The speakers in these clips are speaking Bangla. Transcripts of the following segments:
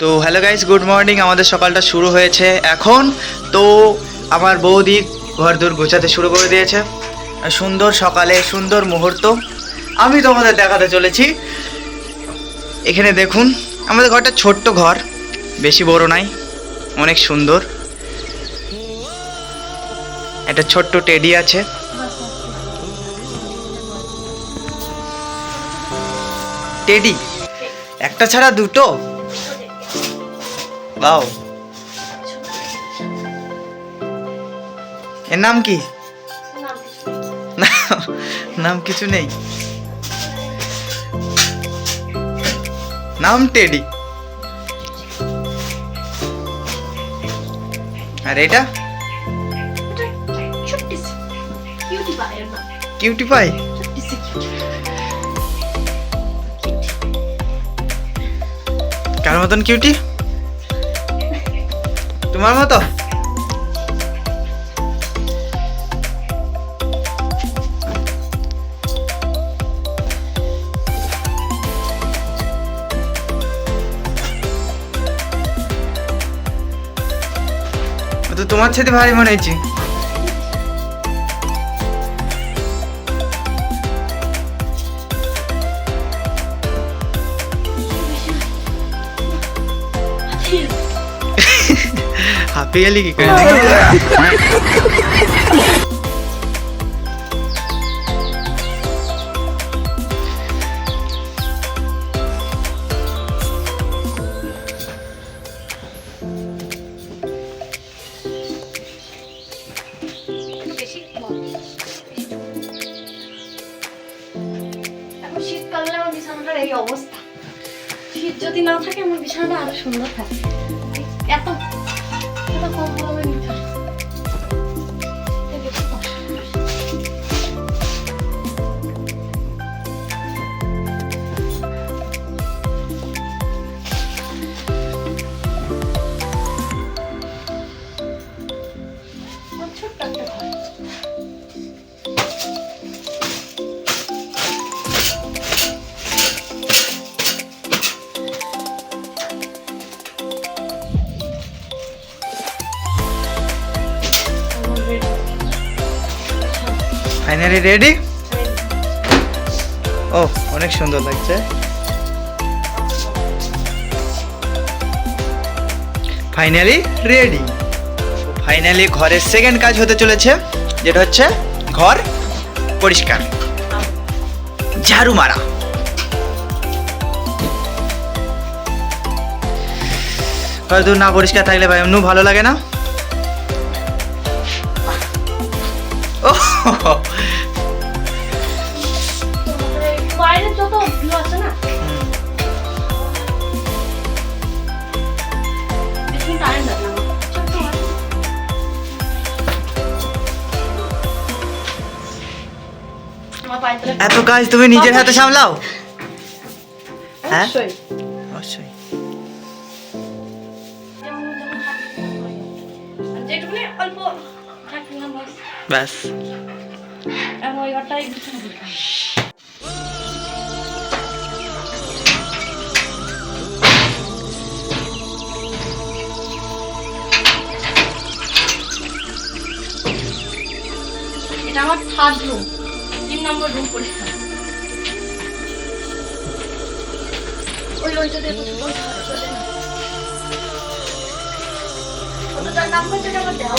তো হ্যালো গাইস গুড মর্নিং আমাদের সকালটা শুরু হয়েছে এখন। তো আমার বৌদি ঘর দূর গোছাতে শুরু করে দিয়েছে। সুন্দর সকালে, সুন্দর মুহূর্ত। আমি তোমাদের দেখাতে চলেছি। এখানে দেখুন, আমাদের ঘরটা ছোট্ট ঘর, বেশি বড় নাই, অনেক সুন্দর। একটা ছোট্ট টেডি আছে। টেডি, একটা ছাড়া দুটো? বাও এর নাম কি? নাম কিছু নেই। নাম টেডি। আর এটা? Cutie pie. কার মতন কিউটি? তোমার মতো। তোমার সাথে ভারী মনে হয়েছে। কি করে দেখি শীতকালে আমার বিছানাটার এই অবস্থা শীত যদি না থাকে, আমার বিছানাটা আরও সুন্দর থাকে। এত এত কম ফাইনালি রেডি ও অনেক সুন্দর লাগছে। ফাইনালি রেডি ফাইনালি ঘরের সেকেন্ড কাজ হতে চলেছে, যেটা হচ্ছে ঘর পরিষ্কার। ঝাড়ু মারা। ঘর দূর না পরিষ্কার থাকলে ভাই, এমনিও ভালো লাগে না। বাইরে যত ভিউ আছে না এত কাজ তুমি নিজের হাতে সামলাও হ্যাঁ? অবশ্যই। যেটুকুনি অল্প। ব্যাস। এটা আমার থার্ড রুম তিন নম্বর রুম পরিষ্কার ওই ওইটা দিয়ে ওই ওইটা দিয়ে না। ওটার নাম্বার যেটা আমার দেওয়া।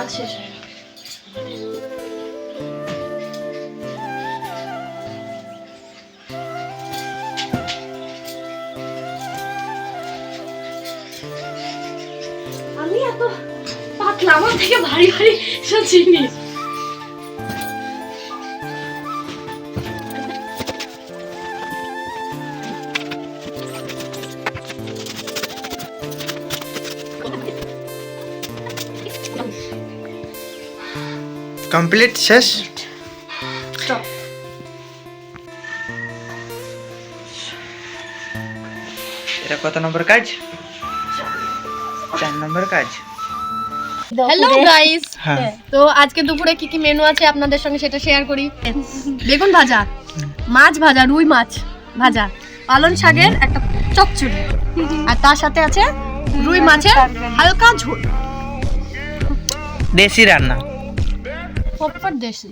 হয় আমি এত পাতলা আমার থেকে ভারী ভারী সব জিনিস। কমপ্লিট শেষ? এটা কত নম্বর কাজ? চার নম্বর কাজ। হ্যালো গাইস হ্যাঁ। তো আজকে দুপুরে কি কি মেনু আছে আপনাদের সঙ্গে সেটা শেয়ার করি? বেগুন ভাজা মাছ ভাজা রুই মাছ ভাজা পালন শাকের একটা চচ্চড়ি। আর তার সাথে আছে রুই মাছের হালকা ঝোল। দেশি রান্না। প্রপার দেশি